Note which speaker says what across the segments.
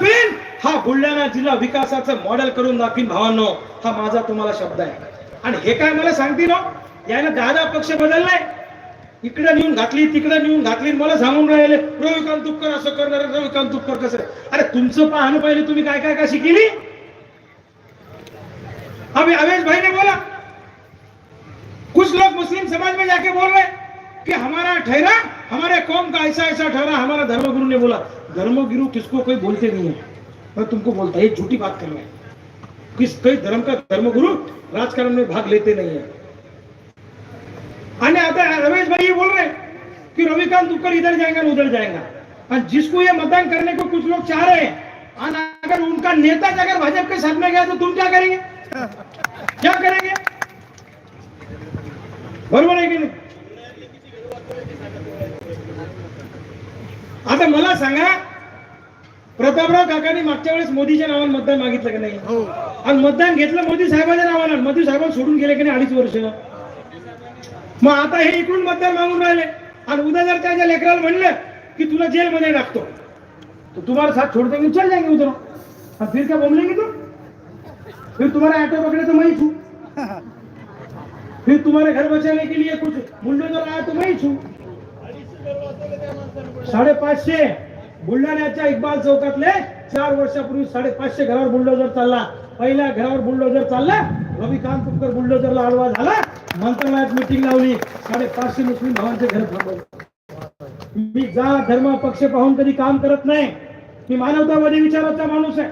Speaker 1: दाखवीन. हा बुलढाणा जिल्हा विकासाचं मॉडेल करून दाखवीन भावांनो. हा माझा तुम्हाला शब्द आहे. आणि हे काय मला सांगते ना हो? याने दादा पक्ष बदललाय. इकडे नेऊन घातली तिकडे नेऊन घातली मला सांगून राहिले रविकांत तुपकर असं करणार रविकांत तुपकर कसं अरे तुमचं पाहणं पाहिलं तुम्ही काय काय कशी केली? अभी अवेश भाई ने बोला. कुछ लोग मुस्लिम समाज में जाके बोल रहे कि हमारा ठहरा हमारे कौम का ऐसा ऐसा ठहरा, हमारा धर्मगुरु ने बोला, धर्मगुरु किसको कोई बोलते नहीं है? मैं तुमको बोलता है झूठी बात कर रहा है। किस, कई धर्म का धर्मगुरु राजकारण में भाग लेते नहीं है। आणि आता है रमेश भाई ये बोल रहे कि रविकांत तुपकर इधर जाएगा, उधर जाएगा। और जिसको ये मतदान करने को कुछ लोग चाह रहे हैं अगर उनका नेता अगर भाजपा के साथ में गया तो तुम क्या करेंगे? क्या करेंगे? बरोबर आहे की नाही आता मला सांगा प्रतापराव काकांनी मागच्या वेळेस मोदीच्या नावानं मतदान मागितलं का नाही? आणि मतदान घेतलं मोदी साहेबांच्या नावानं मोदी साहेबांना सोडून गेले की नाही अडीच वर्ष? मग आता हे इकडून मतदान मागून राहिले. आणि उद्या जर त्याच्या लेकराला म्हणलं की तुला जेलमध्ये टाकतो तो तुम्हारा साथ छोड़ देंगे चल जाएंगे उधर और फिर क्या बोलेंगे तुम फिर तुम्हारा ऑटो पकड़े तो मैं ही छू. फिर तुम्हारे घर बचाने के लिए कुछ बुलडोजर आया तो मैं ही छू. साडेपाचशे. बुलढाण्याच्या इक्बाल चौकातले चार वर्षापूर्वी साडेपाचशे घरावर बुलडोजर चालला. पहिल्या घरावर बुलडोजर चालला. रवी तुपकर बुलडोजरला आडवा झाला. मंत्रालयात मिटिंग लावली. साडेपाचशे मुस्लिम भावांचे घर थांबवले. मी जात धर्म पक्ष पाहून कधी काम करत नाही. मी मानवतावादी विचाराचा माणूस आहे.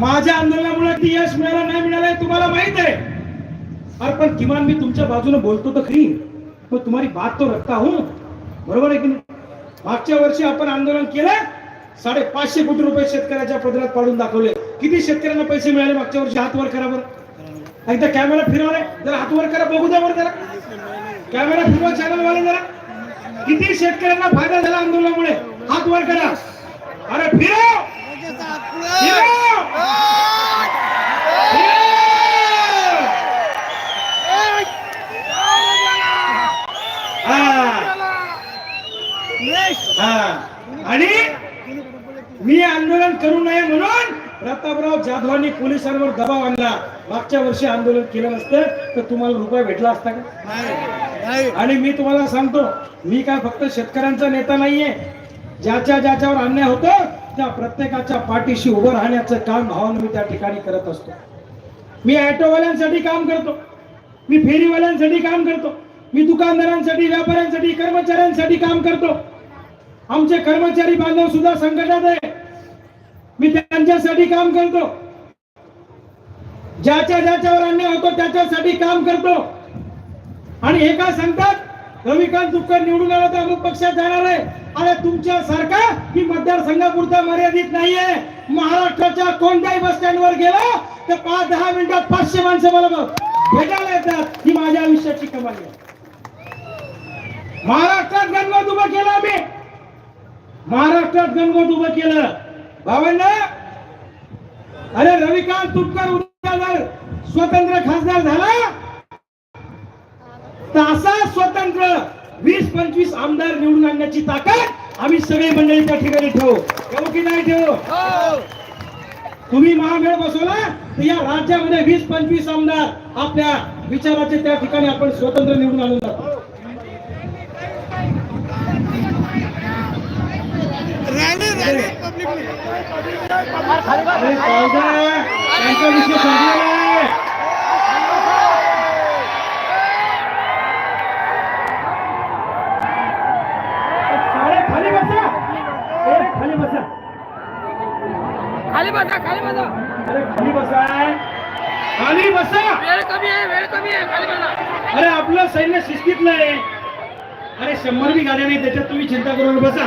Speaker 1: माझ्या आंदोलनामुळे ती यश मिळालं नाही मिळालं तुम्हाला माहीत आहे. अरे पण किमान मी तुमच्या बाजूने बोलतो तर खरी. मग तुम्हारी बात तो रखता हूं। बरोबर आहे की नाही? मागच्या वर्षी आपण आंदोलन केलं साडेपाचशे कोटी रुपये शेतकऱ्याच्या पदरात पाडून दाखवले. किती शेतकऱ्यांना पैसे मिळाले मागच्या वर्षी? हात वर करा बरं. एकदा कॅमेरा फिरवले जरा हात वर करा बघू द्या बरं जरा. कॅमेरा फिरवा चॅनल वाले जरा. किती शेतकऱ्यांना फायदा झाला आंदोलनामुळे? हात वर करा. अरे फिरव फिरव फिरव! हा. हा. आणि मी आंदोलन करू नये म्हणून प्रतापराव जाधवांनी पोलिसांवर दबाव आणला. मागच्या वर्षी आंदोलन केलं नसतं तर तुम्हाला रुपये भेटला असता का? आणि मी तुम्हाला सांगतो मी काय फक्त शेतकऱ्यांचा नेता नाहीये. ज्याच्या ज्याच्यावर अन्याय होतो त्या प्रत्येकाच्या पाठीशी उभं राहण्याचं काम भावानं मी त्या ठिकाणी करत असतो. मी ऑटोवाल्यांसाठी काम करतो. मी फेरीवाल्यांसाठी काम करतो. मी दुकानदारांसाठी व्यापाऱ्यांसाठी कर्मचाऱ्यांसाठी काम करतो. आमचे कर्मचारी बांधव सुद्धा संकटात आहे. मी त्यांच्यासाठी काम करतो. ज्याच्या ज्याच्यावर अन्याय होतो त्याच्यासाठी काम करतो. आणि हे काय सांगतात? रविकांत तुपकर निवडून आला तर अमुक पक्षात जाणार आहे. अरे तुमच्या सारखा ही मतदारसंघापुरता मर्यादित नाहीये. महाराष्ट्राच्या कोणत्याही बस स्टँडवर गेला तर पाच दहा मिनिटात पाचशे माणसं मला भेटायला येतात. ही माझ्या आयुष्याची कमाई आहे. महाराष्ट्रात गणगोत उभं केलं आम्ही. महाराष्ट्रात गणगोत उभं केलं. भावांना अरे रविकांत तुपकर उद्या जर स्वतंत्र खासदार झाला? तर असा स्वतंत्र वीस पंचवीस आमदार निवडून आणण्याची ताकद आम्ही सगळे मंडळी त्या ठिकाणी ठेवू. ठेवू की नाही ठेवू? तुम्ही महामेळ बसवला तर या राज्यामध्ये वीस पंचवीस आमदार आपल्या विचाराचे त्या ठिकाणी आपण स्वतंत्र निवडून आणून जातो त्यांचा विषय संपलेला आहे. अरे खाली बसा खाली बसा अरे खाली बसा खाली बसा
Speaker 2: वेळ कमी आहे वेळ कमी आहे खाली बसा
Speaker 1: अरे आपलं सैन्य शिस्तीतलं आहे अरे शंभर बी गाड्या नाही त्याच्यात तुम्ही चिंता करून बसा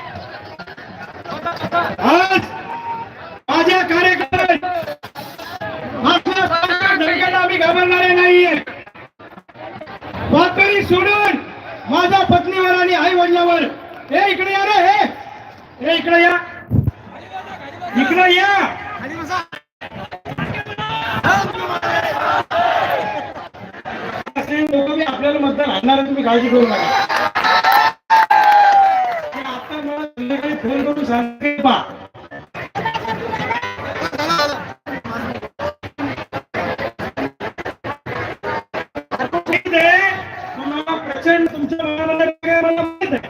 Speaker 1: प्रचंड तुमच्या मनामध्ये काय मला माहीत आहे?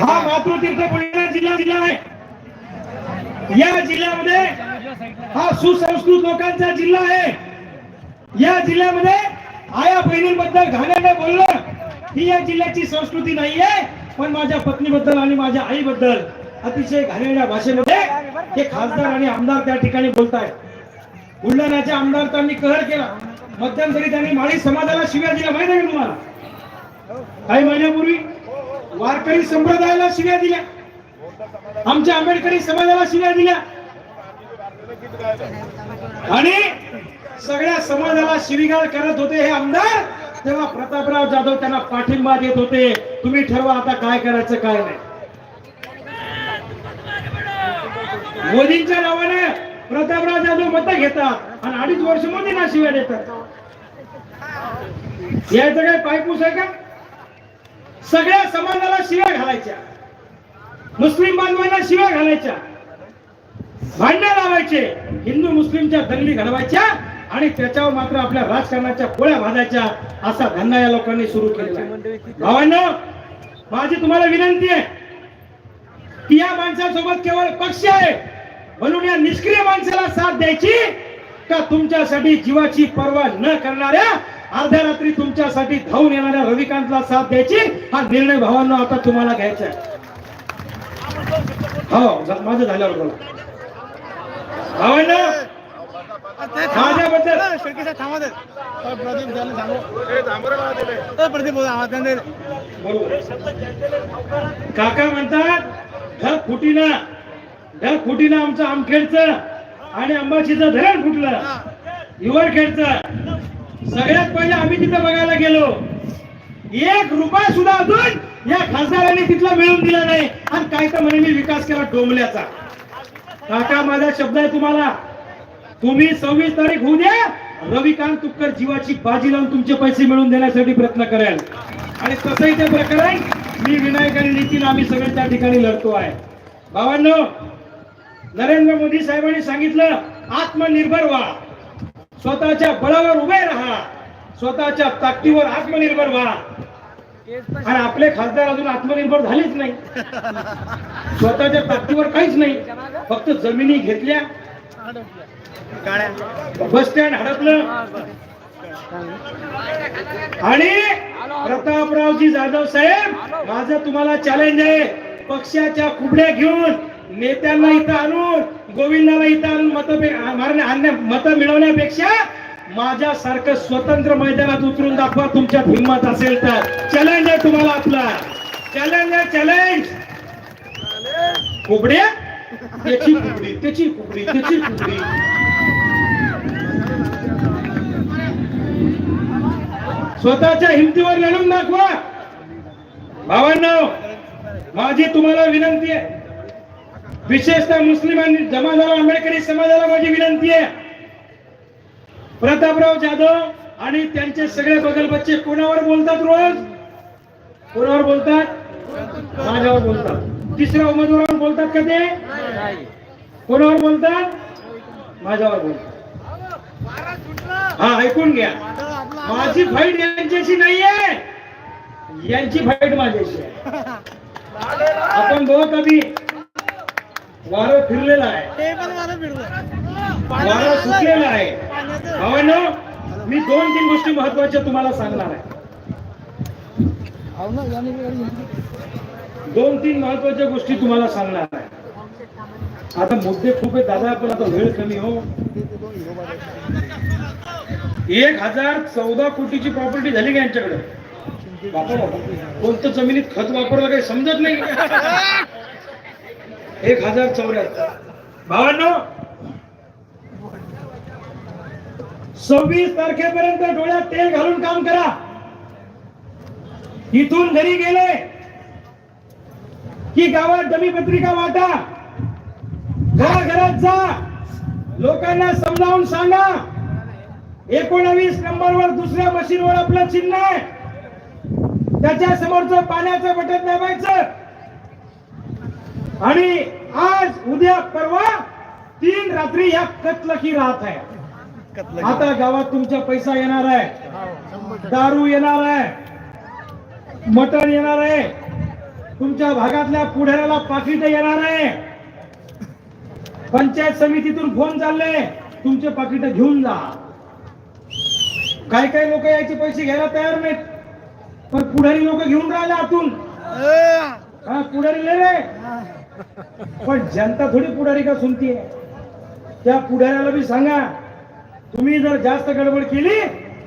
Speaker 1: हा मातृतीर्थ बुलढाणा जिल्हा जिल्हा आहे. या जिल्ह्यामध्ये हा सुसंस्कृत लोकांचा जिल्हा आहे. या जिल्ह्यामध्ये आया बहिणींबद्दल घाण्याने बोललं ही या जिल्ह्याची संस्कृती नाहीये पण माझ्या पत्नीबद्दल आणि माझ्या आईबद्दल अतिशय घाणेरड्या भाषेमध्ये हे खासदार आणि आमदार त्या ठिकाणी बोलतायत. बुलढाण्याच्या आमदार त्यांनी कहर केला. मध्यंतरी त्यांनी माळी समाजाला शिव्या दिल्या. माहिती आहे तुम्हाला? काही महिन्यापूर्वी वारकरी संप्रदायाला शिव्या दिल्या. आमच्या आंबेडकरी समाजाला शिव्या दिल्या. आणि सगळ्या समाजाला शिवीगाळ करत होते हे आमदार. तेव्हा प्रतापराव जाधव त्यांना पाठिंबा देत होते. तुम्ही ठरवा आता काय करायचं काय नाही. मोदींच्या नावाने प्रतापराव जाधव मत घेतात आणि अडीच वर्ष मोदींना शिव्या देतात. यायचं काय? पायपूस आहे का? सगळ्या समाजाला शिव्या घालायच्या. मुस्लिम बांधवांना शिव्या घालायच्या. भांडण लावायचे. हिंदू मुस्लिमच्या दंगली घडवायच्या आणि त्याच्यावर मात्र आपल्या राजकारणाच्या पोळ्या भाजायच्या असा धंदा या लोकांनी सुरू केला भावांना माझी तुम्हाला विनंती आहे की या माणसासोबत केवळ पक्ष आहे. म्हणून या निष्क्रिय माणसाला साथ द्यायची का तुमच्यासाठी जीवाची पर्वा न करणाऱ्या अर्ध्या रात्री तुमच्यासाठी धावून येणाऱ्या रविकांतला साथ द्यायची. हा निर्णय भावांनो आता तुम्हाला घ्यायचा आहे. हो माझं झाल्यावर बोला. भावांनो माझ्याबद्दल काका म्हणतात ढग फुटीना. ढग फुटीना आमचं आमखेडचं आणि अंबाशीचं धरण फुटलं. हिवरखेडचं सगळ्यात पहिले आम्ही तिथं बघायला गेलो. एक रुपया सुद्धा अजून या खासदारांनी तिथला मिळवून दिला नाही. आणि काय तर म्हणे मी विकास केला डोंबल्याचा. काका माझा शब्द आहे तुम्हाला. तुम्ही सव्वीस तारीख होऊ द्या रविकांत तुपकर जीवाची बाजी लावून तुमचे पैसे मिळवून देण्यासाठी प्रयत्न करेल. आणि तसंही ते प्रकरण मी विनायक आणि नितीन आम्ही सगळे त्या ठिकाणी लढतो आहे. भावांनो नरेंद्र मोदी साहेबांनी सांगितलं आत्मनिर्भर व्हा. स्वतःच्या बळावर उभे राहा. स्वतःच्या ताकदीवर आत्मनिर्भर व्हा. आणि आपले खासदार अजून आत्मनिर्भर झालेच नाही. स्वतःच्या ताकदीवर काहीच नाही. फक्त जमिनी घेतल्या. बस स्टँड हडपलं. आणि प्रतापरावजी जाधव साहेब माझं तुम्हाला चॅलेंज आहे. पक्षाच्या कुबड्या घेऊन नेत्यांना इथं आणून गोविंदाला इथं आणून मत मारण्या मतं मिळवण्यापेक्षा माझ्यासारखं स्वतंत्र मैदानात उतरून दाखवा तुमच्यात हिंमत असेल तर. चॅलेंज आहे तुम्हाला आपला. चॅलेंज आहे चॅलेंज कुबड्या त्याची कुबडी त्याची कुबडी त्याची कुबडी स्वतःच्या हिमतीवर लढून दाखवा. भावांना माझी तुम्हाला विनंती आहे. विशेषतः मुस्लिमांनी जमादाला आंबेडकरी समाजाला माझी विनंती आहे. प्रतापराव जाधव आणि त्यांचे सगळे बगल बच्चे कोणावर बोलतात रोज? कोणावर बोलतात? माझ्यावर बोलतात. तिसऱ्या उमेदवारावर बोलतात का ते? कोणावर बोलतात? माझ्यावर बोलतात. हा ऐकून घ्या. माझी फाईट यांच्याशी नाहीये. यांची फाईट माझ्याशी आहे. आपण दोघं कधी वारं फिरलेला आहे. वारं सुटलेला आहे. भावांनो मी दोन तीन गोष्टी महत्त्वाच्या तुम्हाला सांगणार आहे. दोन तीन महत्त्वाच्या गोष्टी तुम्हाला सांगणार आहे. आता मुद्दे खूप आहेत दादा पण आता वेळ कमी हो. एक हजार चौदा कोटीची प्रॉपर्टी झाली का यांच्याकडे? कोणतं जमिनीत खत वापरलं काही समजत नाही. एक हजार चौऱ्याहत्तर. भावांनो सव्वीस तारखेपर्यंत डोळ्यात तेल घालून काम करा. इथून घरी गेले की गावात डमी पत्रिका वाटा. घराघरात जा. लोकांना समजावून सांगा. एकोणावीस नंबरवर दुसऱ्या मशीनवर आपलं चिन्ह आहे. त्याच्या समोरचं पाण्याचं बटन दाबायचं. आणि आज उद्या परवा तीन रात्री या कतलकी राहत आहे. आता गावात तुमचा पैसा येणार आहे. दारू येणार आहे. मटण येणार आहे. तुमच्या भागातल्या पुढाऱ्याला पाकिट येणार आहे. पंचायत समितीतून फोन चालले. तुमचे पाकिट घेऊन जा. काही काही लोक यायचे पैसे घ्यायला तयार नाहीत. पण पुढारी लोक घेऊन राहिले आतून. हा पुढारी रे. पण जनता थोडी पुढारी का सुनतीये? त्या पुढाऱ्याला बी सांगा तुम्ही जर जास्त गडबड केली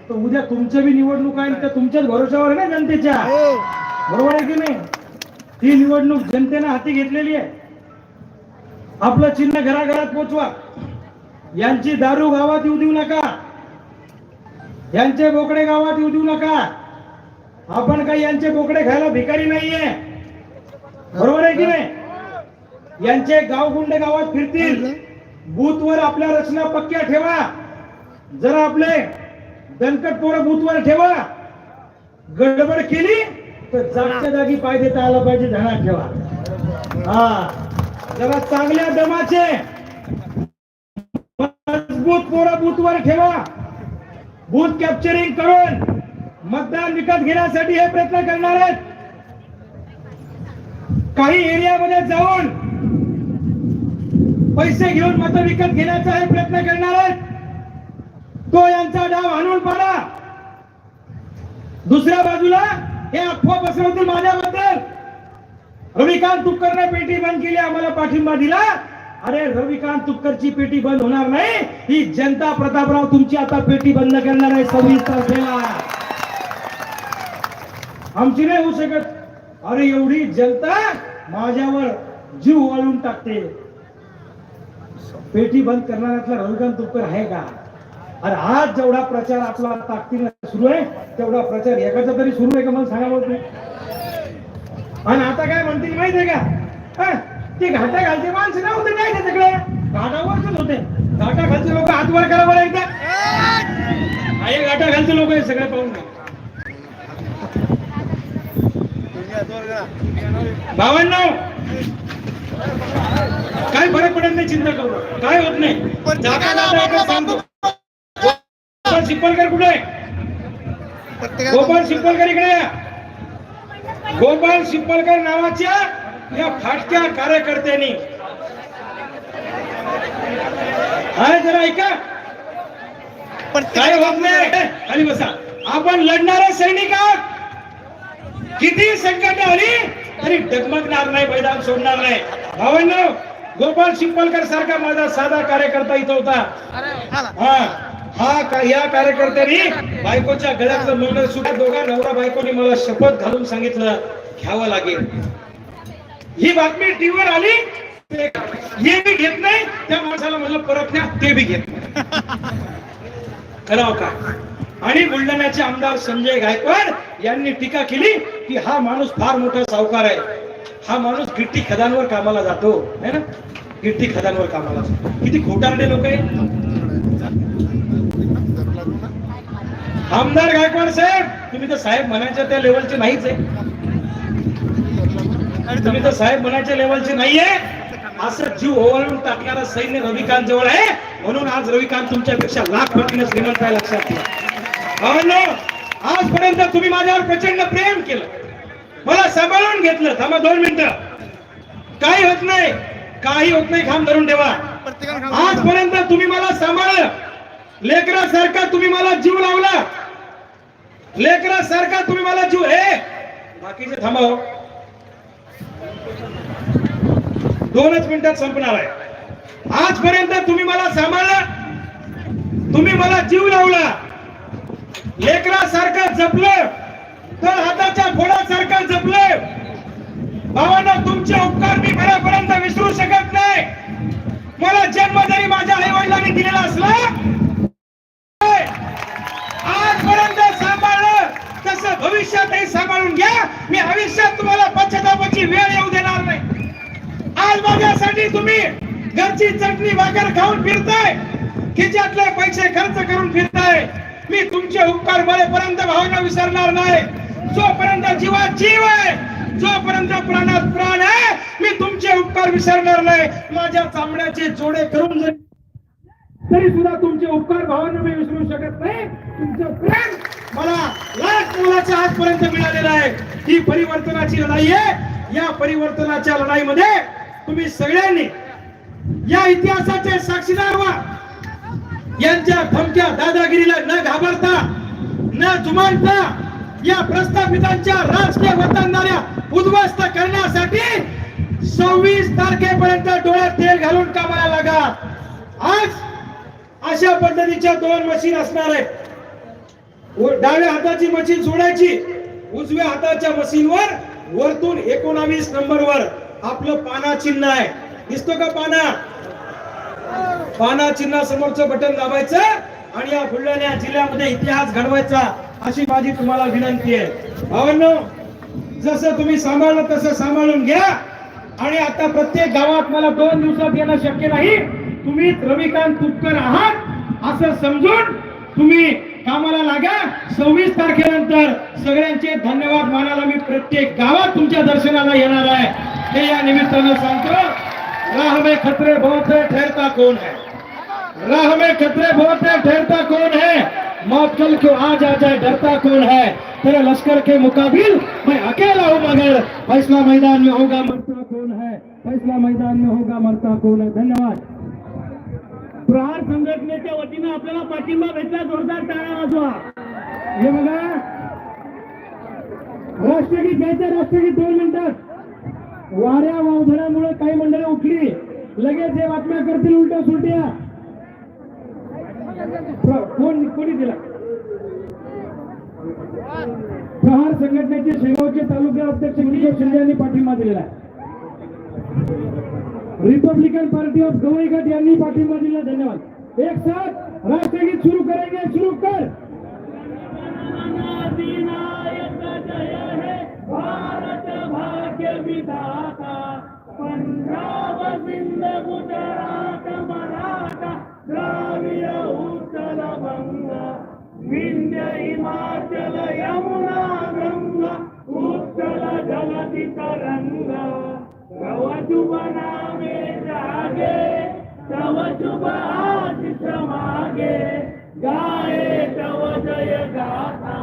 Speaker 1: तर उद्या तुमच्या बी निवडणूक आहे तर तुमच्याच भरोशावर ना जनतेच्या. बरोबर आहे की नाही? ती निवडणूक जनतेनं हाती घेतलेली आहे. आपलं चिन्ह घराघरात पोचवा. यांची दारू गावात येऊ देऊ नका. यांचे बोकडे गावात येऊ देऊ नका. आपण काही यांचे बोकडे खायला भिकारी नाहीये. बरोबर आहे की नाही? यांचे गावगुंड गावात फिरतील. बूथवर आपल्या रचना पक्क्या ठेवा. जरा आपले दणकट पोरं बूथवर ठेवा. गडबड केली तर जागच्या जागी पाय देता आला पाहिजे ध्यानात ठेवा. हा. जरा चांगल्या दमाचे मजबूत पोरं बूथवर ठेवा. बूथ कॅप्चरिंग करून मतदान विकत घेण्यासाठी हे प्रयत्न करणार आहेत. काही एरियामध्ये जाऊन पैसे घेऊन मत विकत घेण्याचा हे प्रयत्न करणार आहेत. तो यांचा डाव आणून पाडा. दुसऱ्या बाजूला हे अफवा पसरवतील माझ्याबद्दल. रविकांत तुपकरने पेटी बंद केली आम्हाला पाठिंबा दिला. अरे रविकांत तुपकरची पेटी बंद होणार नाही. ही जनता प्रतापराव तुमची आता पेटी बंद करणार आहे सव्वीस तारखेला. आमची नाही होऊ शकत. अरे एवढी जनता माझ्यावर जीव वाळून टाकते. पेटी बंद करणाऱ्यातला रविकांत तुपकर आहे का? अरे आज जेवढा प्रचार आपला ताकदीनं सुरू आहे तेवढा प्रचार एकाचा तरी सुरू आहे का मला सांगा तुम्ही? आणि आता काय म्हणतील माहितीये का? ते घाटा खालचे माणसं नव्हते नाही ते सगळे. घाटावरच होते. घाटा खालचे लोक हात वर करा बरं एकदा. हे घाटा खालचे लोक हे सगळे पाहून घ्या. काय फरक पडत नाही चिंता करू. काय होत नाही. एकच सांगतो. शिप्पलकर कुठे? गोपाळ शिप्पलकर इकडे या. गोपाळ शिप्पलकर नावाच्या या फाटक्या कार्यकर्त्यांनी. हाय जरा ऐका. काय होत नाही? खाली बसा. आपण लढणारे सैनिक आहोत. किती संकट आली तरी डगमगणार नाही मैदान सोडणार नाही. भावांनो गोपाळ शिंपलकर सारखा माझा साधा कार्यकर्ता इथं होता. हा हा का- या कार्यकर्त्यांनी बायकोच्या गळ्यातलं मंगळसूत्र दोघा नवरा बायकोनी मला शपथ घालून सांगितलं घ्यावं लागेल. ही बातमी टीव्हीवर आली हे बी घेत नाही त्या माणसाला म्हणलं परत न्या ते बी घेत नाही. करावं का? आणि बुलढाण्याचे आमदार संजय गायकवाड यांनी टीका केली की हा माणूस फार मोठा सावकार आहे. हा माणूस गिट्टी खदानवर कामाला जातो है ना? गिट्टी खदानवर कामाला जातो. किती खोटारडे लोक आहे आमदार गायकवाड साहेब तुम्ही तर साहेब म्हणायच्या त्या लेवलचे नाहीच आहे. तुम्ही तर साहेब म्हणायच्या लेवलचे नाहीये. असं जीव ओवाळून टाकणारा सैन्य रविकांत जवळ आहे. म्हणून आज रविकांत तुमच्यापेक्षा लाख पटीने श्रीमंत आहे लक्षात ठेवा. आजपर्यंत तुम्ही माझ्यावर प्रचंड प्रेम केलं. मला सांभाळून घेतलं. थांबा दोन मिनिटं. काही होत नाही. काही होत नाही. खांब धरून ठेवा. आजपर्यंत तुम्ही मला सांभाळलं. लेकरासारखा तुम्ही मला जीव लावला. लेकरासारखा तुम्ही मला जीव हे बाकीचे थांबाव हो. दोनच मिनिटात संपणार आहे. आजपर्यंत तुम्ही मला सांभाळलं. तुम्ही मला जीव लावला. लेकरासारखं जपलं. तर हाताच्या फोडासारखं जपलं भावांना तुमचे उपकार मी घरापर्यंत विसरू शकत नाही. मला जन्म जरी माझ्या आई वडिलांनी दिलेला असला आजपर्यंत सांभाळलं तसं भविष्यातही सांभाळून घ्या. मी आयुष्यात तुम्हाला पश्चातापाची वेळ येऊ देणार नाही. आज माझ्यासाठी तुम्ही घरची चटणी भाकर खाऊन फिरताय. खिच्यातले पैसे खर्च करून फिरताय. मी तुमचे उपकार मरेपर्यंत भावना विसरणार नाही. जोपर्यंत जीवात जीव आहे जोपर्यंत प्राणात प्राण आहे मी तुमचे उपकार विसरणार नाही. माझ्या चामड्याचे जोडे करून जरी तरी सुद्धा तुमचे उपकार भावांना मी विसरू शकत नाही. तुमचं प्रेम मला लाख मुलाच्या आजपर्यंत मिळालेलं आहे. ही परिवर्तनाची लढाई आहे. या परिवर्तनाच्या लढाईमध्ये तुम्ही सगळ्यांनी या इतिहासाचे साक्षीदार व्हा. यांच्या धमक्या दादागिरीला न घाबरता न जुमानता या प्रस्थापितांच्या राजकीय वतनदाऱ्या उद्ध्वस्त करण्यासाठी सव्वीस तारखेपर्यंत डोळ्यात तेल घालून कामाला लागा. आज अशा पद्धतीच्या दोन मशीन असणार आहेत. डाव्या हाताची मशीन सोडायची उजव्या हाताच्या मशीनवर वरतून एकोणावीस नंबरवर आपलं पाना चिन्ह आहे. दिसतो का पाना? पाना चिन्हा समोरचं बटन दाबायचं आणि या बुलढाणा जिल्ह्यामध्ये इतिहास घडवायचा. अशी माझी तुम्हाला विनंती आहे. भावांनो जसं तुम्ही सांभाळलं तसं सांभाळून घ्या. आणि आता प्रत्येक गावात मला दोन दिवसात येणं शक्य नाही. तुम्ही रविकांत तुपकर आहात असं समजून तुम्ही कामाला लागा. सव्वीस तारखेनंतर सगळ्यांचे धन्यवाद मानायला मी प्रत्येक गावात तुमच्या दर्शनाला येणार आहे. हे या निमित्तानं सांगतो राह में खतरे बहुत है ठहरता कौन है? राह में खतरे बहुत है ठहरता कौन है? मौत कल क्यों आज आ जाए डरता कौन है? तेरे लश्कर के मुकाबिल मैं अकेला हूँ मगर। फैसला मैदान में होगा मरता कौन है? फैसला मैदान में होगा मरता कौन है? धन्यवाद।
Speaker 3: प्रहार संघटनेच्या वतीनं आपल्याला पाठिंबा भेटला जोरदार टाळा वाजवा.
Speaker 1: हे बघा. राष्ट्रगीत घ्यायचं राष्ट्रगीत दोन मिनिटात वाऱ्या वावधण्यामुळे काही मंडळी उठली. लगेच हे बातम्या करतील उलट्या सुलट्या कोण कोणी दिला? प्रहार संघटनेचे शेगावचे तालुका अध्यक्ष किशोर शिंदे यांनी पाठिंबा दिलेला आहे. रिपब्लिकन पार्टी ऑफ गवईघाट यांनी पाठिंबा दिला धन्यवाद. एक साथ राष्ट्रगीत सुरू करेंगे सुरू कर.
Speaker 3: भारत भाग्य विधाता पंजाब सिंध गुजरात मराठा द्राविड विंध्य हिमाचल यमुना गंगा उत्कल जलति तरंग तव शुभ नामे जागे तव शुभ आशिष मागे गाये तव जय गाथा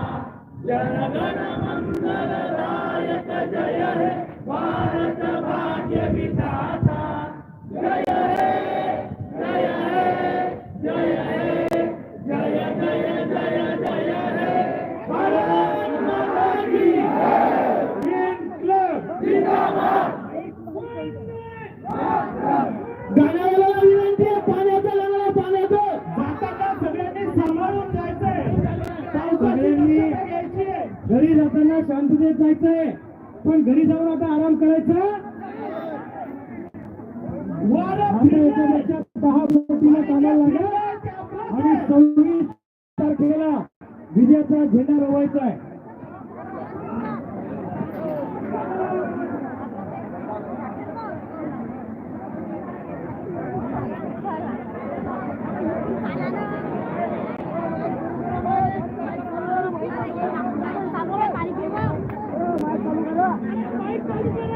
Speaker 3: जनगण मंगल दायक जय हे भारत
Speaker 1: शांततेत जायचंय. पण घरी जाऊन आता आराम करायचा? दहा पटीनं कामाला लागा आणि सव्वीस तारखेला विजयाचा झेंडा रोवायचा आहे.
Speaker 4: Thank you.